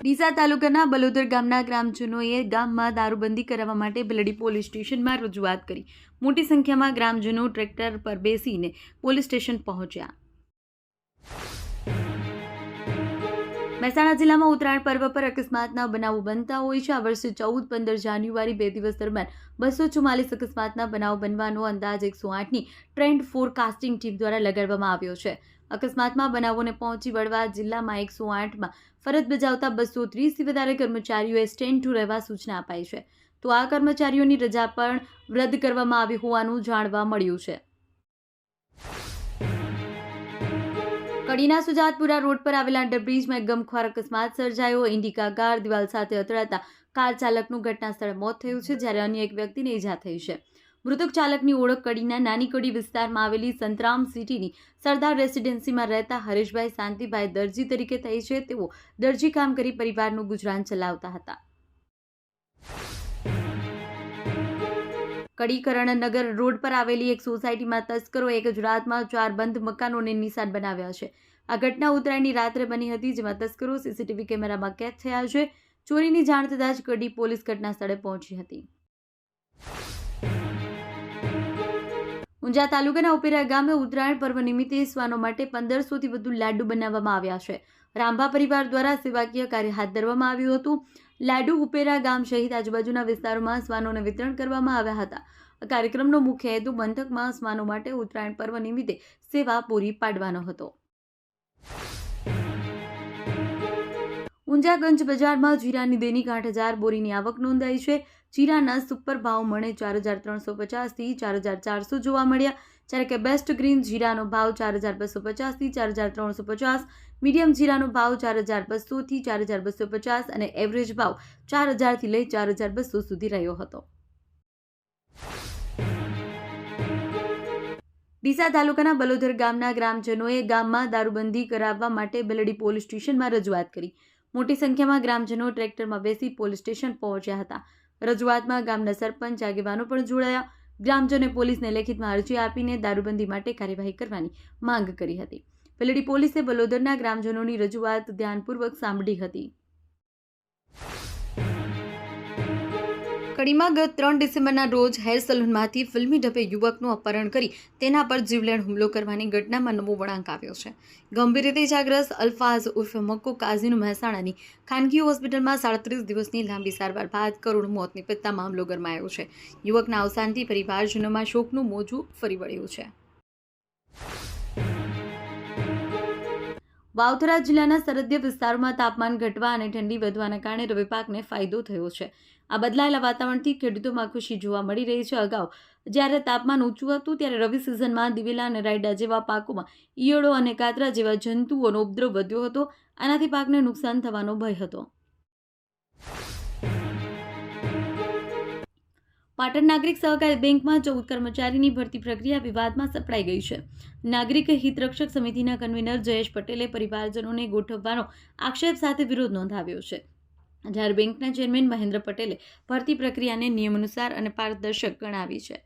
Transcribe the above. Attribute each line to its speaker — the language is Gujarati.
Speaker 1: ડીસા તાલુકાના બલોદર ગામના ગ્રામજનોએ ગામમાં દારૂબંધી કરાવવા માટે બલડી પોલીસ સ્ટેશનમાં રજૂઆત કરી. મોટી સંખ્યામાં ગ્રામજનો ટ્રેક્ટર પર બેસીને પોલીસ સ્ટેશન પહોંચ્યા. મહેસાણા જિલ્લામાં ઉત્તરાયણ પર્વ પર અકસ્માતના બનાવો બનતા હોય છે. આ વર્ષે ચૌદ, પંદર જાન્યુઆરી બે દિવસ દરમિયાન બસો ચુમ્માલીસ અકસ્માતના બનાવ બનવાનો અંદાજ એકસો આઠની ટ્રેન્ડ ફોરકાસ્ટિંગ ટીમ દ્વારા લગાડવામાં આવ્યો છે. અકસ્માતમાં બનાવોને પહોંચી વળવા જિલ્લામાં એકસો આઠમાં ફરજ બજાવતા બસો ત્રીસથી વધારે કર્મચારીઓએ સ્ટેન્ડ ટુ રહેવા સૂચના અપાઈ છે. તો આ કર્મચારીઓની રજા પણ રદ કરવામાં આવી હોવાનું જાણવા મળ્યું છે. કડીના સુજાતપુરા રોડ પર આવેલા અંડરબ્રિજમાં એક ગમખ્વાર અકસ્માત સર્જાયો. ઇન્ડિકા કાર દિવાલ સાથે અથડાતા કાર ચાલકનું ઘટના સ્થળે મોત થયું છે, જ્યારે અન્ય એક વ્યક્તિને ઈજા થઈ છે. મૃતક ચાલકની ઓળખ કડીના નાની કડી વિસ્તારમાં આવેલી સંતરામ સિટીની સરદાર રેસિડેન્સીમાં રહેતા હરેશભાઈ શાંતિભાઈ દરજી તરીકે થઈ છે. તેઓ દરજી કામ કરી પરિવારનું ગુજરાન ચલાવતા હતા. કડીકરણ નગર રોડ પર આવેલી એક સોસાયટીમાં તસ્કરો એક રાતમાં ચાર બંધ મકાનોને નિશાન બનાવ્યા છે. આ ઘટના ઉત્તરાયણની રાત્રે બની હતી, જેમાં તસ્કરો સીસીટીવી કેમેરામાં કેદ થયા છે. ચોરીની જાણ થતાં જ કડી પોલીસ ઘટના સ્થળે પહોંચી હતી. ઊંઝા તાલુકાના ઉપેરા ગામે ઉત્તરાયણ પર્વ નિમિત્તે શ્વાનો માટે પંદરસોથી વધુ લાડુ બનાવવામાં આવ્યા છે. રાંભા પરિવાર દ્વારા સેવાકીય કાર્ય હાથ ધરવામાં આવ્યું હતું. લાડુ ઉપેરા ગામ સહિત આજુબાજુના વિસ્તારોમાં શ્વાનોને વિતરણ કરવામાં આવ્યા હતા. આ કાર્યક્રમનો મુખ્ય હેતુ બંધકમાં શ્વાનો માટે ઉત્તરાયણ પર્વ નિમિત્તે સેવા પૂરી પાડવાનો હતો. ઊંઝાગંજ બજારમાં જીરાની દૈનિક આઠ હજાર બોરીની આવક નોંધાઈ છે. જીરાના સુપર ભાવ મણે ચાર હજાર ત્રણસો પચાસથી ચાર હજાર ચારસો જોવા મળ્યા. જ્યારે કે બેસ્ટ ગ્રીન જીરાનો ભાવ ચાર હજાર બસો પચાસથી ચાર હજાર ત્રણસો પચાસ મીડિયમ જીરાનો ભાવ ચાર હજાર બસોથી ચાર હજાર બસો પચાસ અને એવરેજ ભાવ ચાર હજારથી લઈ ચાર હજાર બસો સુધી રહ્યો હતો. ડીસા તાલુકાના બલોદર ગામના ગ્રામજનોએ ગામમાં દારૂબંધી કરાવવા માટે બેલડી પોલીસ સ્ટેશનમાં રજૂઆત કરી. મોટી સંખ્યામાં ગ્રામજનો ટ્રેક્ટરમાં બેસી પોલીસ સ્ટેશન પહોંચ્યા હતા. રજૂઆતમાં ગામના સરપંચ, આગેવાનો પણ જોડાયા. ગ્રામજનોએ પોલીસને લેખિતમાં અરજી આપીને દારૂબંધી માટે કાર્યવાહી કરવાની માંગ કરી હતી. પેલડી પોલીસે બલોદરના ગ્રામજનોની રજૂઆત ધ્યાનપૂર્વક સાંભળી હતી. કડીમાં ગત ત્રણ ડિસેમ્બરના રોજ હેર સલૂનમાંથી ફિલ્મી ઢબે યુવકનું અપહરણ કરી તેના પર જીવલેણ હુમલો કરવાની ઘટનામાં નવો વળાંક આવ્યો છે. ગંભીર રીતે ઇજાગ્રસ્ત અલ્ફાઝ ઉર્ફે મક્કો કાઝીનું મહેસાણાની ખાનગી હોસ્પિટલમાં સાડત્રીસ દિવસની લાંબી સારવાર બાદ કરોડ મોત નિપજતા મામલો ગરમાયો છે. યુવકના અવસાનથી પરિવારજનોમાં શોકનું મોજું ફરી વળ્યું છે. વાવથરા જિલ્લાના સરહદીય વિસ્તારોમાં તાપમાન ઘટવા અને ઠંડી વધવાના કારણે રવિ પાકને ફાયદો થયો છે. આ બદલાયેલા વાતાવરણથી ખેડૂતોમાં ખુશી જોવા મળી રહી છે. અગાઉ જ્યારે તાપમાન ઊંચું હતું, ત્યારે રવિ સિઝનમાં દિવેલા અને રાયડા જેવા પાકોમાં ઈયળો અને કાતરા જેવા જંતુઓનો ઉપદ્રવ વધ્યો હતો. આનાથી પાકને નુકસાન થવાનો ભય હતો. પાટણ નાગરિક સહકારી બેંકમાં ચૌદ કર્મચારીની ભરતી પ્રક્રિયા વિવાદમાં સપડાઈ ગઈ છે. નાગરિક હિતરક્ષક સમિતિના કન્વીનર જયેશ પટેલે પરિવારજનોને ગોઠવવાનો આક્ષેપ સાથે વિરોધ નોંધાવ્યો છે. જ્યારે બેંકના ચેરમેન મહેન્દ્ર પટેલે ભરતી પ્રક્રિયાને નિયમ અનુસાર અને પારદર્શક ગણાવી છે.